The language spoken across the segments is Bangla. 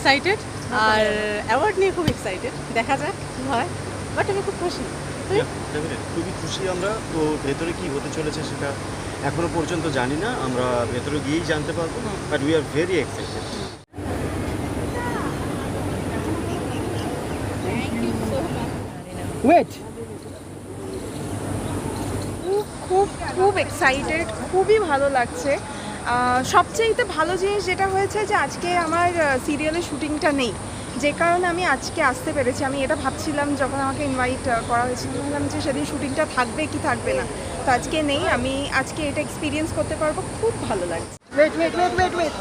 এক্সাইটেড আর অ্যাওয়ার্ড নিয়ে খুব এক্সাইটেড দেখা যাক কি হয়। বাট আমি খুব খুশি। খুবই খুশি আমরা। তো ভেতরে কি হতে চলেছে সেটা এখনও পর্যন্ত জানি না। আমরা ভেতরে গিয়েই জানতে পারব। But we are very excited wait খুব খুব খুব এক্সাইটেড খুবই ভালো লাগছে। সবচেয়েতে ভালো জিনিস যেটা হয়েছে যে আজকে আমার সিরিয়ালের শুটিংটা নেই। যে কারণে আমি আজকে আসতে পেরেছি। আমি এটা ভাবছিলাম যখন আমাকে ইনভাইট করা হয়েছিল। ভাবলাম যে সেদিন শুটিংটা থাকবে কি থাকবে না। তো আজকে নেই। আমি আজকে এটা এক্সপিরিয়েন্স করতে পারব। খুব ভালো লাগছে। Wait wait wait wait wait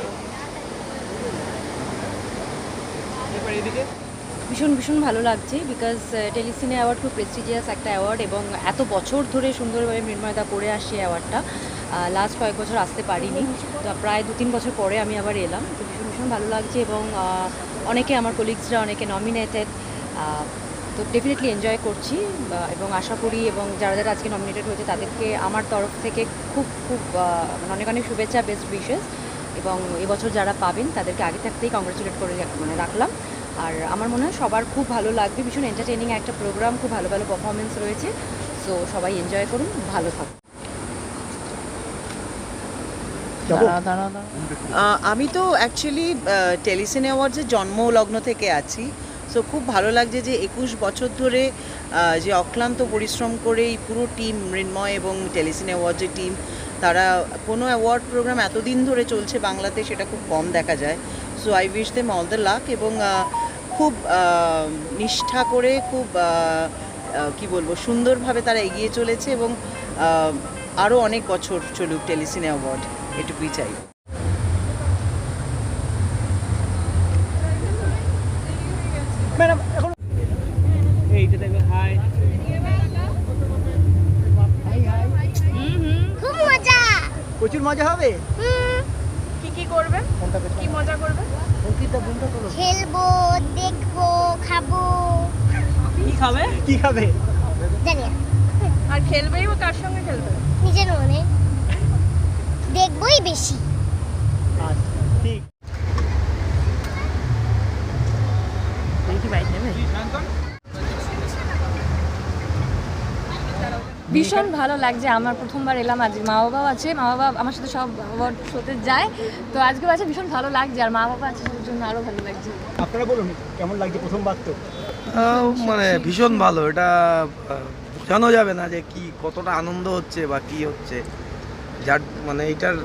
ভীষণ ভীষণ ভালো লাগছে বিকজ টেলিসিনে অ্যাওয়ার্ড খুব প্রেস্টিজিয়াস একটা অ্যাওয়ার্ড এবং এত বছর ধরে সুন্দরভাবে মৃন্ময়দা করে আসছে অ্যাওয়ার্ডটা লাস্ট কয়েক বছর আসতে পারিনি। তো প্রায় দু তিন বছর পরে আমি আবার এলাম। তো ভীষণ ভীষণ ভালো লাগছে এবং অনেকে আমার কলিগসরা অনেকে নমিনেটেড তো ডেফিনেটলি এনজয় করছি এবং আশা করি এবং যারা যারা আজকে নমিনেটেড হয়েছে তাদেরকে আমার তরফ থেকে খুব খুব মানে অনেক অনেক শুভেচ্ছা বেস্ট উইশেস এবং এবছর যারা পাবেন তাদেরকে আগে থাকতেই কংগ্রেচুলেট করে মানে রাখলাম। আর আমার মনে হয় সবার খুব ভালো লাগবে, ভীষণ এন্টারটেনিং একটা প্রোগ্রাম খুব ভালো ভালো পারফরমেন্স রয়েছে। সো সবাই এনজয় করুন, ভালো থাকুন। আমি তো অ্যাকচুয়ালি টেলিসিনে অ্যাওয়ার্ডসের জন্মলগ্ন থেকে আছি। সো খুব ভালো লাগছে যে একুশ বছর ধরে যে অক্লান্ত পরিশ্রম করে এই পুরো টিম মৃন্ময় এবং টেলিসিনে অ্যাওয়ার্ডসের টিম তারা কোনো অ্যাওয়ার্ড প্রোগ্রাম এতদিন ধরে চলছে বাংলাতে সেটা খুব কম দেখা যায়। So I wish them all the luck এবং খুব নিষ্ঠা করে খুব কি বলব সুন্দরভাবে তারা এগিয়ে চলেছে এবং আরও অনেক বছর চলুক টেলিসিনে অ্যাওয়ার্ড এটুকুই চাই। ম্যাডাম এখন এইটা দেখবে হাই। খুব মজা। প্রচুর মজা হবে? কি কি করবে কি মজা? করবে খেলব দেখব খাব। কি খাবে? কি খাবে জানি আর খেলবেই ও কার সঙ্গে খেলবে? নিজের মনে। দেখবোই বেশি। ভীষণ ভালো লাগছে আমার প্রথমবার এলাম আজ মা বাবাও আছে মা বাবা আমার সাথে সব অ্যাওয়ার্ড শোতে যায় তো আজকেও আছে ভীষণ ভালো লাগছে আর মা বাবা আছে সেটার জন্য আরও ভালো লাগছে। আপনারা বলুন কেমন লাগছে প্রথমবার তো? মানে ভীষণ ভালো এটা বোঝানো যাবে না যে কি কতটা আনন্দ হচ্ছে বা কি হচ্ছে। যার মানে এটার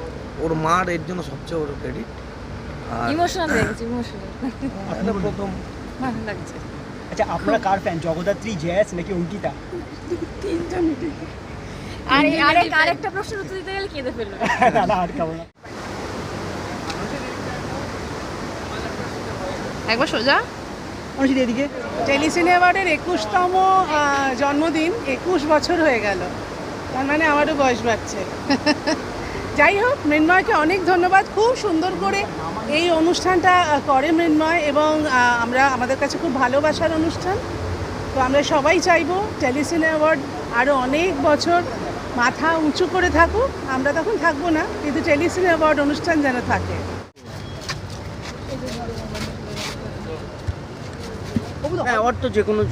ওর মার এর জন্য সবচেয়ে ওর ক্রেডিট আর ইমোশনাল হয়ে। গেছে ইমোশনাল এটা প্রথম। ভালো লাগছে। আচ্ছা আপনারা কার ফ্যান জগদ্ধাত্রী জয়াস নাকি অঙ্কিতা? আর এই আরেক আরেকটা প্রশ্ন উত্তর দিতে গেলে কেঁদে ফেলবে। না না আর কেমন একবার সোজা। অনুষ্ঠিত এদিকে। টেলিসিনে একুশতম জন্মদিন একুশ বছর হয়ে গেল। তার মানে আমারও বয়স বাড়ছে। যাই হোক, মৃন্ময়কে অনেক ধন্যবাদ। খুব সুন্দর করে এই অনুষ্ঠানটা করে মৃন্ময় এবং আমরা, আমাদের কাছে খুব ভালোবাসার অনুষ্ঠান। তো আমরা সবাই চাইব টেলিসিনে অ্যাওয়ার্ড আরও অনেক বছর মাথা উঁচু করে থাকুক। আমরা তখন থাকব না, কিন্তু টেলিসিনে অ্যাওয়ার্ড অনুষ্ঠান যেন থাকে। অ্যাওয়ার্ড তো যে কোনো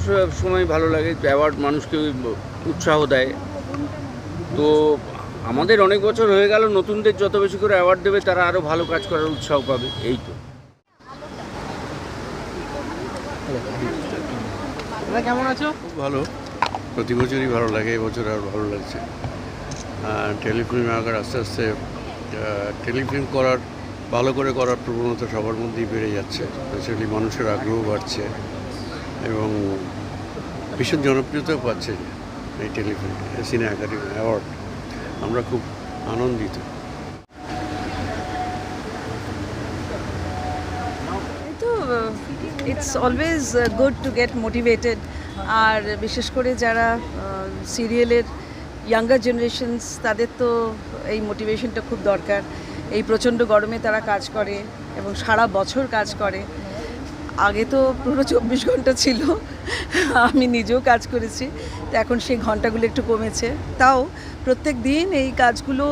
সময় ভালো লাগে। অ্যাওয়ার্ড মানুষকে উৎসাহ দেয়। তো আমাদের অনেক বছর হয়ে গেল নতুনদের যত বেশি করে অ্যাওয়ার্ড দেবে তারা আরও ভালো কাজ করার উৎসাহ পাবে এই তো। কেমন আছো? খুব ভালো। প্রতি বছরই ভালো লাগে এবছর আর ভালো লাগছে। টেলিফিল্ম আগার আস্তে আস্তে টেলিফিল্ম করার ভালো করে করার প্রবণতা সবার মধ্যেই বেড়ে যাচ্ছে। স্পেশালি মানুষের আগ্রহ বাড়ছে এবং ভীষণ জনপ্রিয়তাও পাচ্ছে। এই টেলিফিল্ম সিনে একাডেমি অ্যাওয়ার্ড আমরা খুব আনন্দিত। It's always good to get motivated আর বিশেষ করে যারা সিরিয়ালের ইয়াঙ্গার জেনারেশনস তাদের তো এই মোটিভেশনটা খুব দরকার। এই প্রচণ্ড গরমে তারা কাজ করে এবং সারা বছর কাজ করে। আগে তো পুরো চব্বিশ ঘণ্টা ছিল, আমি নিজেও কাজ করেছি, তো এখন সেই ঘন্টাগুলো একটু কমেছে। তাও প্রত্যেক দিন এই কাজগুলো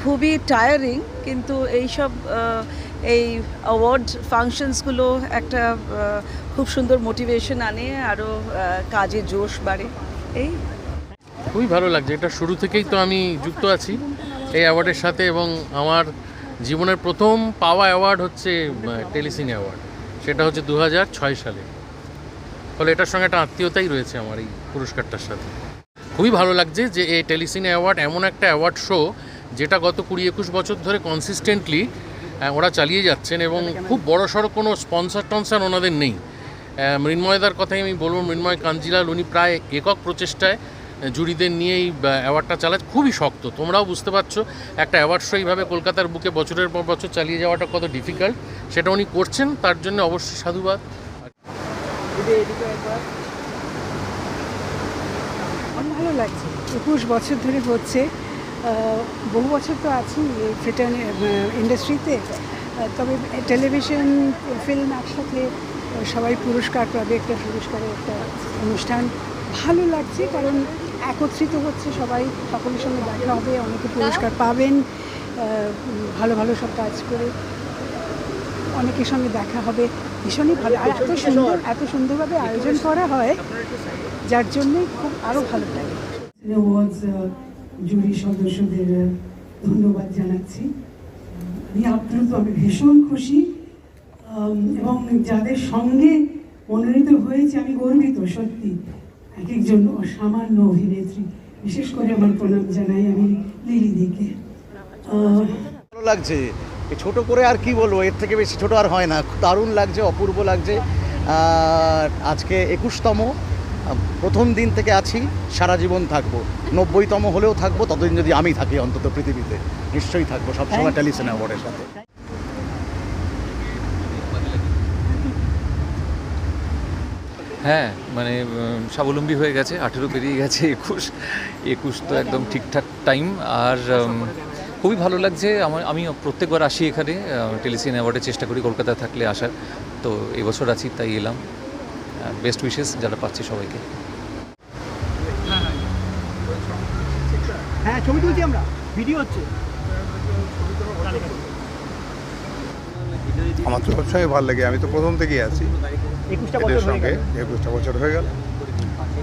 খুবই টায়ারিং কিন্তু এইসব এই অ্যাওয়ার্ড ফাংশনসগুলো একটা খুব সুন্দর মোটিভেশন আনে, আরও কাজে জোশ বাড়ে। এই। খুবই ভালো লাগছে। এটা শুরু থেকেই তো আমি যুক্ত আছি এই অ্যাওয়ার্ডের সাথে এবং আমার জীবনের প্রথম পাওয়া অ্যাওয়ার্ড হচ্ছে টেলিসিন অ্যাওয়ার্ড। সেটা হচ্ছে দু ছয় সালে। ফলে এটার সঙ্গে একটা আত্মীয়তাই রয়েছে আমার এই পুরস্কারটার সাথে। খুবই ভালো লাগছে যে এই টেলিসিনে অ্যাওয়ার্ড এমন একটা অ্যাওয়ার্ড শো যেটা গত কুড়ি একুশ বছর ধরে কনসিস্টেন্টলি ওরা চালিয়ে যাচ্ছেন এবং খুব বড় সড়ো কোনো স্পন্সর টনসার ওনাদের নেই। মৃন্ময়দার কথাই আমি বলব মৃন্ময় কাঞ্জিলাল উনি প্রায় একক প্রচেষ্টায় জুরিদের নিয়েই অ্যাওয়ার্ডটা চালাচ্ছে খুবই শক্ত। তোমরাও বুঝতে পারছ, একটা অ্যাওয়ার্ড শো এইভাবে কলকাতার বুকে বছরের পর বছর চালিয়ে যাওয়াটা কত ডিফিকাল্ট সেটা উনি করছেন, তার জন্য অবশ্যই সাধুবাদ। ভালো লাগছে, একুশ বছর ধরে হচ্ছে বহু বছর তো আছি থিয়েটার ইন্ডাস্ট্রিতে তবে টেলিভিশন ফিল্ম একসাথে সবাই পুরস্কার পাবে, একটা পুরস্কারের একটা অনুষ্ঠান। ভালো লাগছে, কারণ একত্রিত হচ্ছে সবাই সকলের সঙ্গে দেখা হবে অনেকে পুরস্কার পাবেন ভালো ভালো সব কাজ করে অনেকের সঙ্গে দেখা হবে। ভীষণই ভালো। আর এত সুন্দর এত সুন্দরভাবে আয়োজন করা হয় যার জন্যই খুব আরও ভালো লাগে। জুরি সদস্যদের ধন্যবাদ জানাচ্ছি। আমি আপ্লুত আমি ভীষণ খুশি। এবং যাদের সঙ্গে মনোনীত হয়েছে আমি গর্বিত সত্যি। এক একজন অসামান্য অভিনেত্রী বিশেষ করে আমার প্রণাম জানাই আমি লিলি দিকে। আহ, ভালো লাগছে। ছোট করে আর কি বলব? এর থেকে বেশি ছোট আর হয় না। দারুণ লাগছে অপূর্ব লাগছে। আজকে একুশতম প্রথম দিন থেকে আছি সারা জীবন থাকব। নব্বইতম হলেও থাকব ততদিন যদি আমি থাকি অন্তত পৃথিবীতে নিশ্চয়ই থাকব সবসময় টেলিসিনে অ্যাওয়ার্ডের সাথে। হ্যাঁ মানে স্বাবলম্বী হয়ে গেছে আঠেরো পেরিয়ে গেছে একুশ একুশ তো একদম ঠিকঠাক টাইম আর খুবই ভালো লাগছে আমার আমি প্রত্যেকবার আসি এখানে টেলিসিন অ্যাওয়ার্ডে চেষ্টা করি কলকাতায় থাকলে আসার তো এবছর আছি তাই এলাম। বেস্ট উইশেস যারা পাচ্ছি সবাইকে। হ্যাঁ ছবি তুলছি আমরা ভিডিও হচ্ছে। আমার তো সবসময় ভালো লাগে। আমি তো প্রথম থেকেই আছি এদের সঙ্গে। একুশটা বছর হয়ে গেল।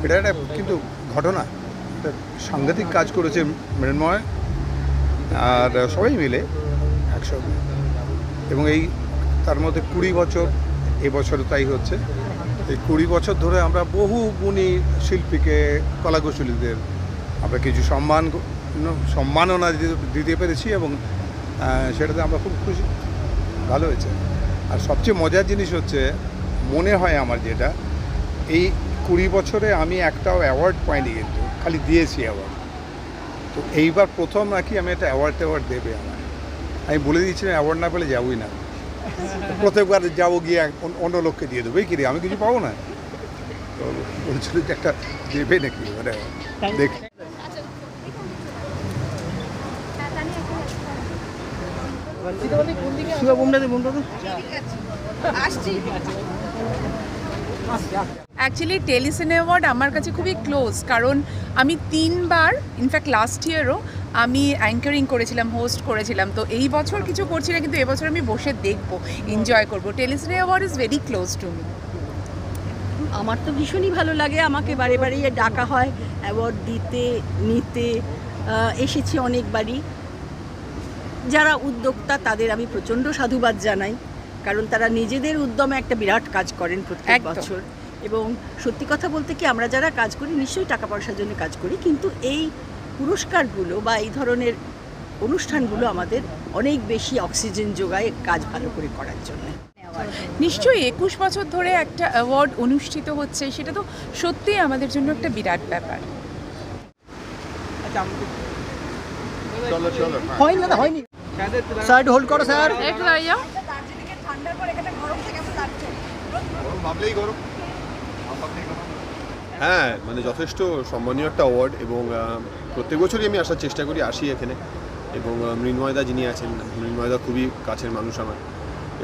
এটা একটা কিন্তু ঘটনা। একটা সাংঘাতিক কাজ করেছে মৃন্ময় আর সবাই মিলে একসঙ্গে। এবং এই তার মধ্যে কুড়ি বছর এবছরও তাই হচ্ছে। এই কুড়ি বছর ধরে আমরা বহু গুণী শিল্পীকে কলাকুশলীদের আমরা কিছু সম্মান সম্মাননা দিতে পেরেছি এবং সেটাতে আমরা খুব খুশি। ভালো হয়েছে। আর সবচেয়ে মজার জিনিস হচ্ছে মনে হয় আমার যেটা এই কুড়ি বছরে আমি একটাও অ্যাওয়ার্ড পাইনি কিন্তু খালি দিয়েছি অ্যাওয়ার্ড তো এইবার প্রথম নাকি আমি একটা অ্যাওয়ার্ড ট্যাওয়ার্ড দেবে আমার আমি বলে দিয়েছিলাম অ্যাওয়ার্ড না পেলে যাবোই না। প্রত্যেকবার যাব গিয়ে অন্য- লোককে দিয়ে দেবো। কি রে আমি কিছু পাবো না? তো বলছিল যে একটা দেবে নাকি মানে দেখ। অ্যাকচুয়ালি টেলিসিনে অ্যাওয়ার্ড আমার কাছে খুবই ক্লোজ কারণ আমি তিনবার ইনফ্যাক্ট লাস্ট ইয়ারও আমি অ্যাঙ্কারিং করেছিলাম হোস্ট করেছিলাম। তো এই বছর কিছু করছি না কিন্তু এবছর আমি বসে দেখব এনজয় করব। Telecine award is very close to me আমার তো ভীষণই ভালো লাগে আমাকে বারে বারে ডাকা হয় অ্যাওয়ার্ড দিতে নিতে এসেছি অনেকবারই। যারা উদ্যোক্তা তাদের আমি প্রচণ্ড সাধুবাদ জানাই কারণ তারা নিজেদের উদ্যমে একটা বিরাট কাজ করেন প্রত্যেক বছর। এবং সত্যি কথা বলতে কি আমরা যারা কাজ করি নিশ্চয়ই টাকা পয়সার জন্য কাজ করি কিন্তু এই পুরস্কারগুলো বা এই ধরনের অনুষ্ঠানগুলো আমাদের অনেক বেশি অক্সিজেন যোগায় কাজ ভালো করে করার জন্য। নিশ্চয়ই একুশ বছর ধরে একটা অ্যাওয়ার্ড অনুষ্ঠিত হচ্ছে সেটা তো সত্যিই আমাদের জন্য একটা বিরাট ব্যাপার। আচ্ছা হয়নি দাদা হয়নি। স্যার হোল্ড করো স্যার একটু দাঁড়িয়ে যাও হ্যাঁ মানে যথেষ্ট সম্মানীয় একটা অ্যাওয়ার্ড এবং প্রত্যেক বছরই আমি আসার চেষ্টা করি আসি এখানে। এবং মৃন্ময়দা যিনি আছেন মৃন্ময়দা খুবই কাছের মানুষ আমার।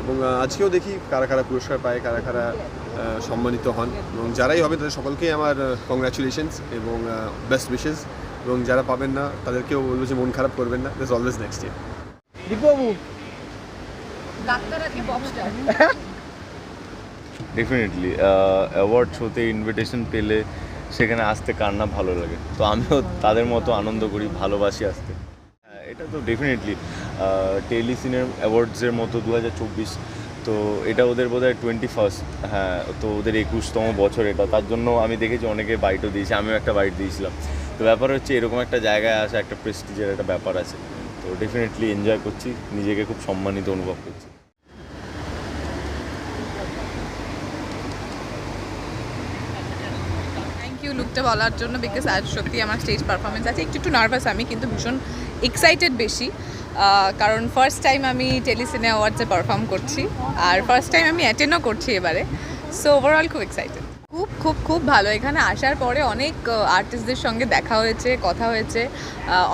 এবং আজকেও দেখি কারা কারা পুরস্কার পায় কারা কারা সম্মানিত হন। এবং যারাই হবে তাদের সকলকেই আমার কংগ্রাচুলেশনস এবং বেস্ট উইশেস এবং যারা পাবেন না তাদেরকেও বলব যে মন খারাপ করবেন না। দিস অলওয়েজ নেক্সট ইয়ার দীপবাবু। ডেফিনেটলি অ্যাওয়ার্ড শোতে ইনভিটেশন পেলে সেখানে আসতে কার না ভালো লাগে? তো আমিও তাদের মতো আনন্দ করি ভালোবাসি আসতে। হ্যাঁ, এটা তো ডেফিনেটলি টেলিসিনের অ্যাওয়ার্ডসের মতো দু হাজার চব্বিশ তো এটা ওদের বোধ হয় টোয়েন্টি ফার্স্ট হ্যাঁ তো ওদের একুশতম বছর এটা। তার জন্য আমি দেখেছি অনেকে বাইটও দিয়েছে আমিও একটা বাইট দিয়েছিলাম। তো ব্যাপার হচ্ছে এরকম একটা জায়গায় আসা একটা প্রেস্টিজের একটা ব্যাপার আছে। তো ডেফিনেটলি এনজয় করছি, নিজেকে খুব সম্মানিত অনুভব করছি। ইউ লুকটা বলার জন্য বিকজ আজ সত্যি আমার স্টেজ পারফরমেন্স আছে। একটু একটু নার্ভাস আমি, কিন্তু ভীষণ এক্সাইটেড বেশি। কারণ ফার্স্ট টাইম আমি টেলিসিনে অ্যাওয়ার্ডসে পারফর্ম করছি, আর ফার্স্ট টাইম আমি অ্যাটেন্ডও করছি এবারে। সো ওভারঅল খুব এক্সাইটেড খুব খুব খুব ভালো। এখানে আসার পরে অনেক আর্টিস্টদের সঙ্গে দেখা হয়েছে কথা হয়েছে।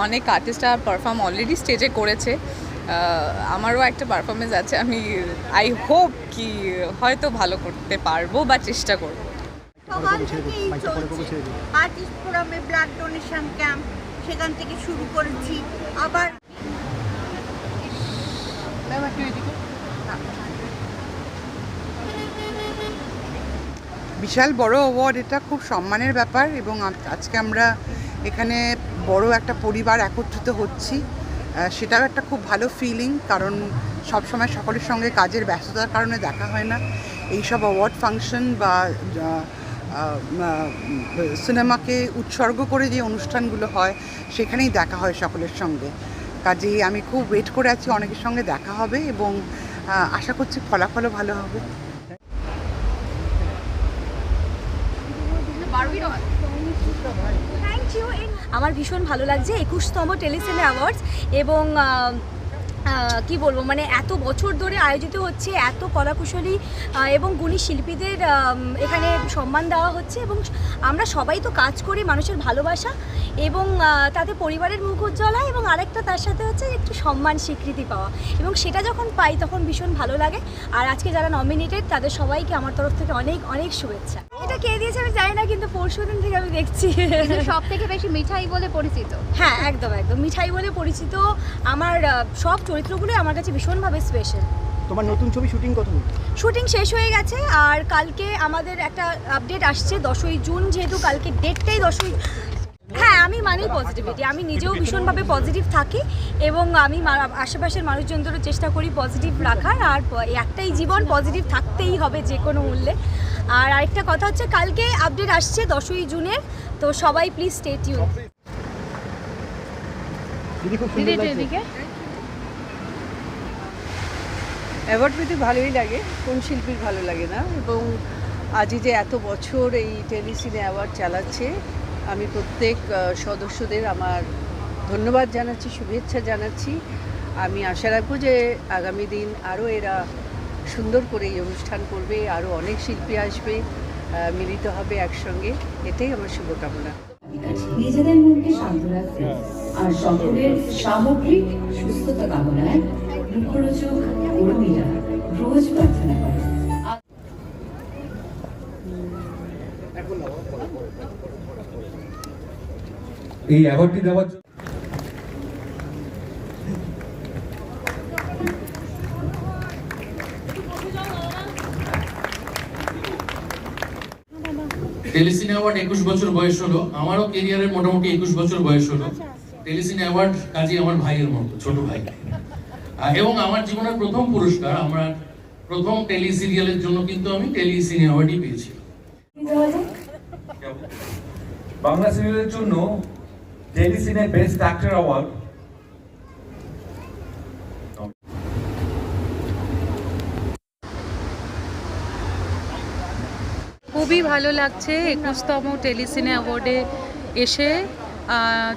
অনেক আর্টিস্টরা পারফর্ম অলরেডি স্টেজে করেছে। আমারও একটা পারফরমেন্স আছে। আমি আই হোপ কি হয়তো ভালো করতে পারব বা চেষ্টা করব। সকাল আর্টিস্ট ফোরামে ব্লাড ডোনেশন ক্যাম্প সেখান থেকে শুরু করেছি। আবার বিশাল বড় অ্যাওয়ার্ড এটা খুব সম্মানের ব্যাপার এবং আজকে আমরা এখানে বড় একটা পরিবার একত্রিত হচ্ছি। সেটাও একটা খুব ভালো ফিলিং কারণ সব সময় সকলের সঙ্গে কাজের ব্যস্ততার কারণে দেখা হয় না। এইসব অ্যাওয়ার্ড ফাংশন বা সিনেমাকে উৎসর্গ করে যে অনুষ্ঠানগুলো হয়, সেখানেই দেখা হয় সকলের সঙ্গে। কাজেই আমি খুব ওয়েট করে আছি, অনেকের সঙ্গে দেখা হবে এবং আশা করছি ফলাফলও ভালো হবে থ্যাংক ইউ আমার ভীষণ ভালো লাগছে একুশতম টেলিসিনে অ্যাওয়ার্ডস এবং কি বলব মানে এত বছর ধরে আয়োজিত হচ্ছে, এত কলাকুশলী এবং গুণী শিল্পীদের এখানে সম্মান দেওয়া হচ্ছে এবং আমরা সবাই তো কাজ করি মানুষের ভালোবাসা এবং তাতে পরিবারের মুখ উজ্জ্বল এবং আরেকটা তার সাথে হচ্ছে একটু সম্মান স্বীকৃতি পাওয়া এবং সেটা যখন পাই তখন ভীষণ ভালো লাগে। আর আজকে যারা নমিনেটেড তাদের সবাইকে আমার তরফ থেকে অনেক অনেক শুভেচ্ছা। এটা কে দিয়েছে আমি জানি না কিন্তু পরশু দিন থেকে আমি দেখছি। সব থেকে বেশি মিঠাই বলে পরিচিত। হ্যাঁ একদম একদম। মিঠাই বলে পরিচিত আমার সব চরিত্রগুলোই আমার কাছে ভীষণভাবে স্পেশাল তোমার নতুন ছবি শুটিং কত শুটিং শেষ হয়ে গেছে আর কালকে আমাদের একটা আপডেট আসছে দশই জুন যেহেতু কালকে ডেটটাই দশই হ্যাঁ আমি মানি পজিটিভিটি আমি নিজেও ভীষণভাবে পজিটিভ থাকি এবং আমি আশেপাশের মানুষজনদেরও চেষ্টা করি পজিটিভ রাখার আর একটাই জীবন পজিটিভ থাকতেই হবে যে কোনো মূল্যে। আর আরেকটা কথা হচ্ছে কালকে আপডেট আসছে দশই জুনের তো সবাই প্লিজ স্টে টিউন দিদি খুব সুন্দর লাগছে। এদিকে অ্যাওয়ার্ড পেতে ভালোই লাগে কোন শিল্পীর ভালো লাগে না? এবং আজই যে এত বছর এই টেলিসিনে অ্যাওয়ার্ড চালাচ্ছে আমি প্রত্যেক সদস্যদের আমার ধন্যবাদ জানাচ্ছি শুভেচ্ছা জানাচ্ছি। আমি আশা রাখব যে আগামী দিন আরও এরা সুন্দর করে এই অনুষ্ঠান করবে আরও অনেক শিল্পী আসবে মিলিত হবে একসঙ্গে। এটাই আমার শুভকামনা। নিজেদের মনকে শান্ত রাখতে আর সকলের সামগ্রিক সুস্থতা কামনায় মুখরোচক কর্মীরা রোজ প্রার্থনা করে। এই অ্যাওয়ার্ডটি দেওয়ার টেলিসিনে অ্যাওয়ার্ড একুশ বছর বয়স হলো। আমারও কেরিয়ারের মোটামুটি একুশ বছর বয়স হলো। টেলিসিনে অ্যাওয়ার্ড কাজে আমার ভাইয়ের মতো, ছোট ভাই। এবং আমার জীবনের প্রথম পুরস্কার, আমার প্রথম টেলি সিরিয়ালের জন্য কিন্তু আমি টেলিসিনে অ্যাওয়ার্ডই পেয়েছি। বাংলা সিরিয়ালের জন্য টেলিসিনে বেস্ট অ্যাক্টর অ্যাওয়ার্ড খুবই ভালো লাগছে। একুশতম টেলিসিনে অ্যাওয়ার্ডে এসে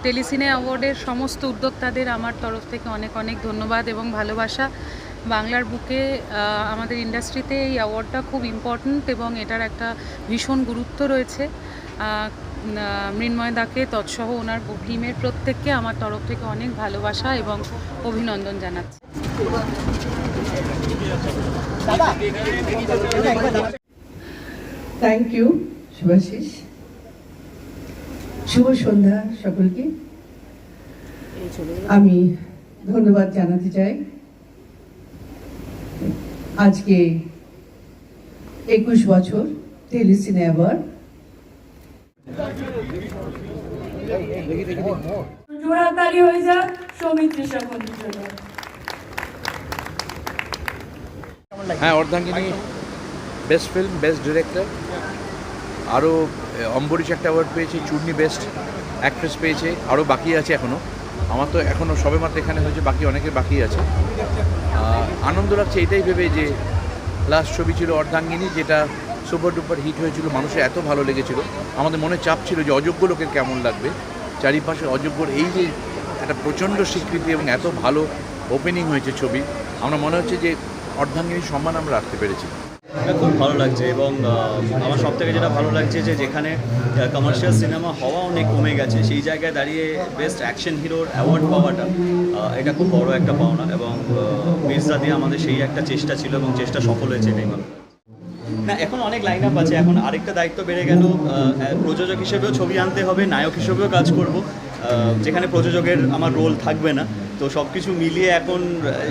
টেলিসিনে অ্যাওয়ার্ডের সমস্ত উদ্যোক্তাদের আমার তরফ থেকে অনেক অনেক ধন্যবাদ এবং ভালোবাসা। বাংলার বুকে আমাদের ইন্ডাস্ট্রিতে এই অ্যাওয়ার্ডটা খুব ইম্পর্ট্যান্ট এবং এটার একটা ভীষণ গুরুত্ব রয়েছে। মৃন্ময় দাকে তৎসহ ওনার টিমের প্রত্যেককে আমার তরফ থেকে অনেক ভালোবাসা এবং অভিনন্দন জানাচ্ছি। থ্যাংক ইউ শুভাশিস শুভ সন্ধ্যা সকলকে। আমি ধন্যবাদ জানাতে চাই। আজকে একুশ বছর টেলিসিনে অ্যাওয়ার্ড। জোড়াতালি হয়ে যাক সৌমিত্রী সকলের জন্য হ্যাঁ Ardhangini best film best director আরও অম্বরীশ একটা অ্যাওয়ার্ড পেয়েছে, চূর্ণি বেস্ট অ্যাক্ট্রেস পেয়েছে, আরও বাকি আছে এখনও আমার তো এখনও সবে মাত্র এখানে হয়েছে, বাকি অনেকের বাকি আছে। আনন্দ লাগছে এটাই ভেবে যে লাস্ট ছবি ছিল অর্ধাঙ্গিনী, যেটা সুপার ডুপার হিট হয়েছিল, মানুষের এত ভালো লেগেছিল। আমাদের মনে চাপ ছিল যে অযোগ্য লোকের কেমন লাগবে। চারিপাশে অযোগ্যর এই যে একটা প্রচণ্ড স্বীকৃতি এবং এত ভালো ওপেনিং হয়েছে ছবি, আমরা মনে হচ্ছে যে অর্ধাঙ্গিনীর সম্মান আমরা রাখতে পেরেছি। এটা খুব ভালো লাগছে এবং আমার সব থেকে যেটা ভালো লাগছে যে যেখানে কমার্শিয়াল সিনেমা হওয়া অনেক কমে গেছে, সেই জায়গায় দাঁড়িয়ে বেস্ট অ্যাকশন হিরোর অ্যাওয়ার্ড পাওয়াটা এটা খুব বড় একটা পাওনা এবং মির্জা দিয়ে আমাদের সেই একটা চেষ্টা ছিল এবং চেষ্টা সফল হয়েছে এটাই ভালো না, এখন অনেক লাইন আপ আছে, এখন আরেকটা দায়িত্ব বেড়ে গেল প্রযোজক হিসেবেও ছবি আনতে হবে, নায়ক হিসেবেও কাজ করব। যেখানে প্রযোজকের আমার রোল থাকবে না। তো সব কিছু মিলিয়ে এখন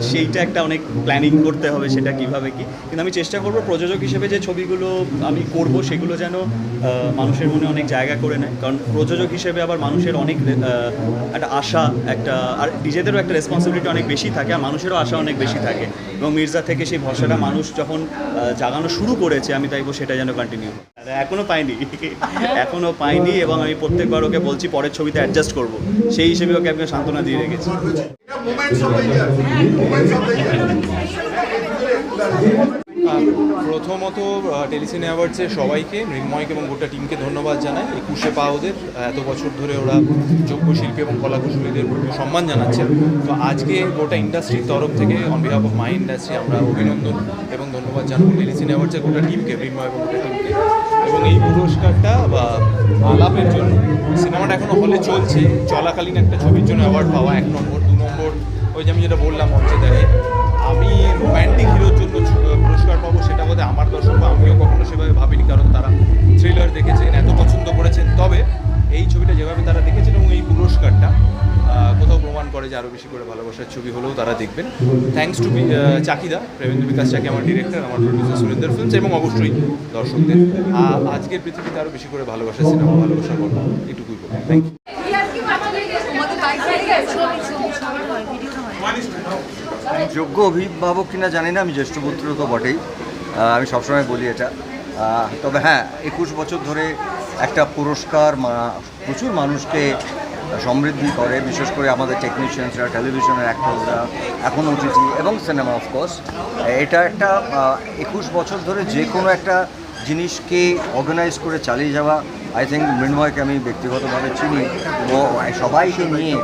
সেইটা একটা অনেক প্ল্যানিং করতে হবে সেটা কীভাবে কি। কিন্তু আমি চেষ্টা করব প্রযোজক হিসেবে যে ছবিগুলো আমি করব, সেগুলো যেন মানুষের মনে অনেক জায়গা করে নেয়। কারণ প্রযোজক হিসেবে আবার মানুষের অনেক একটা আশা, একটা, আর নিজেদেরও একটা রেসপন্সিবিলিটি অনেক বেশি থাকে, আর মানুষেরও আশা অনেক বেশি থাকে। এবং মির্জা থেকে সেই ভরসাটা মানুষ যখন জাগানো শুরু করেছে, আমি চাইব সেটা যেন কন্টিনিউ এখনও পাইনি। এখনও পাইনি এবং আমি প্রত্যেকবার ওকে বলছি পরের ছবিতে অ্যাডজাস্ট করব। সেই হিসেবে ওকে আমি সান্ত্বনা দিয়ে রেখেছি। প্রথমত টেলিসিনে অ্যাওয়ার্ডসে সবাইকে, মৃন্ময়কে এবং গোটা টিমকে ধন্যবাদ জানাই। একুশে পা ওদের এত বছর ধরে ওরা যোগ্য শিল্পী এবং কলাকুশলীদের সম্মান জানাচ্ছে। তো আজকে গোটা ইন্ডাস্ট্রির তরফ থেকে on behalf of my industry আমরা অভিনন্দন এবং ধন্যবাদ জানাব টেলিসিনে অ্যাওয়ার্ডসের গোটা টিমকে মৃন্ময় এবং গোটা টিমকে এবং এই পুরস্কারটা বা আলাপের জন্য সিনেমাটা এখনও হলে চলছে। চলাকালীন একটা ছবির জন্য অ্যাওয়ার্ড পাওয়া, এক নম্বর, দু নম্বর, ওই যে আমি যেটা বললাম মঞ্চে দাঁড়িয়ে আমি রোম্যান্টিক হিরোর জন্য পুরস্কার পাবো সেটা বোধহয় আমার দর্শক বা আমিও কখনো সেভাবে ভাবিনি, কারণ তারা থ্রিলার দেখেছেন, এত পছন্দ করেছেন। তবে এই ছবিটা যেভাবে তারা দেখেছেন এই পুরস্কারটা কোথাও প্রমাণ করে যে আরও বেশি করে ভালোবাসার ছবি হলেও তারা দেখবেন। থ্যাংকস টু চাকিদা প্রেমেন্দ্র বিকাশ চাকি আমার ডিরেক্টর আমার প্রডিউসার সুরেন্দ্র ফিল্মস এবং অবশ্যই দর্শকদের। আজকের পৃথিবীতে আরও বেশি করে ভালোবাসা সিনেমা ভালোবাসা করব এটুকুই বলব। থ্যাংক ইউ যোগ্য অভিভাবক কিনা জানি না, আমি জ্যেষ্ঠ পুত্র তো বটেই। আমি সবসময় বলি এটা। তবে হ্যাঁ একুশ বছর ধরে একটা পুরস্কার প্রচুর মানুষকে সমৃদ্ধি করে, বিশেষ করে আমাদের টেকনিশিয়ানসরা টেলিভিশনের অ্যাক্টররা এখন ওটিটি এবং সিনেমা অফকোর্স এটা একটা একুশ বছর ধরে যে কোনো একটা জিনিসকে অর্গানাইজ করে চালিয়ে যাওয়া আই থিঙ্ক মৃন্ময়কে আমি ব্যক্তিগতভাবে চিনি। সবাইকে নিয়ে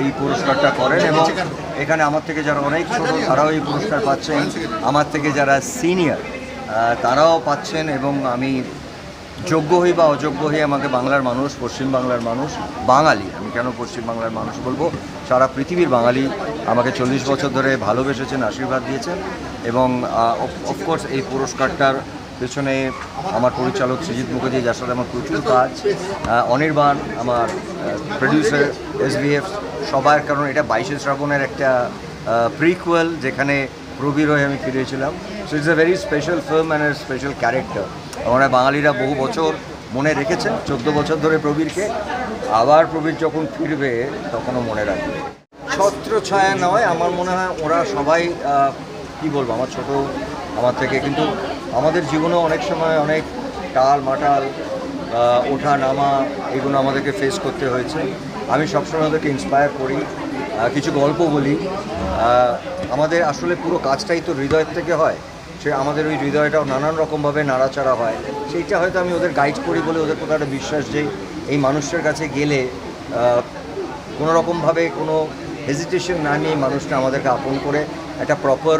এই পুরস্কারটা করেন এবং এখানে আমার থেকে যারা অনেক ছোট, তারাও এই পুরস্কার পাচ্ছেন। আমার থেকে যারা সিনিয়র তারাও পাচ্ছেন এবং আমি যোগ্য হই বা অযোগ্য হই আমাকে বাংলার মানুষ, পশ্চিম বাংলার মানুষ, বাঙালি, আমি কেন পশ্চিম বাংলার মানুষ বলব? সারা পৃথিবীর বাঙালি আমাকে চল্লিশ বছর ধরে ভালোবেসেছেন, আশীর্বাদ দিয়েছেন এবং অফকোর্স এই পুরস্কারটার পেছনে আমার পরিচালক সৃজিৎ মুখার্জি, যার সাথে আমার প্রচুর কাজ অনির্বাণ, আমার প্রডিউসার এসবিএফ সবার, কারণ এটা বাইশে শ্রাবণের একটা প্রিকুয়েল যেখানে প্রবীর হয়ে আমি ফিরেছিলাম so it's a very special film and a special character আমরা বাঙালিরা বহু বছর মনে রেখেছেন, চোদ্দ বছর ধরে প্রবীরকে। আবার প্রবীর যখন ফিরবে, তখনও মনে রাখবে। ছত্র ছায়া নয়, আমার মনে হয় ওরা সবাই কি বলব, আমার ছোট, আমার থেকে, কিন্তু আমাদের জীবনেও অনেক সময় অনেক টাল মাটাল ওঠা নামা, এগুলো আমাদেরকে ফেস করতে হয়েছে। আমি সবসময় ওদেরকে ইন্সপায়ার করি কিছু গল্প বলি। আমাদের আসলে পুরো কাজটাই তো হৃদয়ের থেকে হয়। সে আমাদের ওই হৃদয়টাও নানান রকমভাবে নাড়াচাড়া হয়। সেইটা হয়তো আমি ওদের গাইড করি বলে ওদের কোথাও একটা বিশ্বাস যে এই মানুষটার কাছে গেলে কোনো রকমভাবে কোনো হেজিটেশন না নিয়ে মানুষটা আমাদেরকে আপন করে একটা প্রপার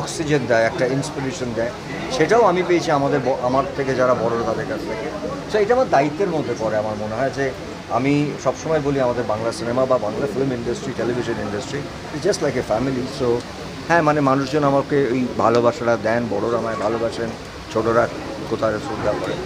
অক্সিজেন দেয়, একটা ইন্সপিরেশন দেয়। সেটাও আমি পেয়েছি আমাদের আমার থেকে যারা বড় তাদের কাছ থেকে। সো এটা আমার দায়িত্বের মধ্যে পড়ে। আমার মনে হয় যে আমি সবসময় বলি আমাদের বাংলা সিনেমা বা Bangla film industry television industry just like a family so হ্যাঁ মানে মানুষজন আমাকে ওই ভালোবাসাটা দেন বড়রা আমায় ভালোবাসেন ছোটরা কোথায় শ্রদ্ধা করেন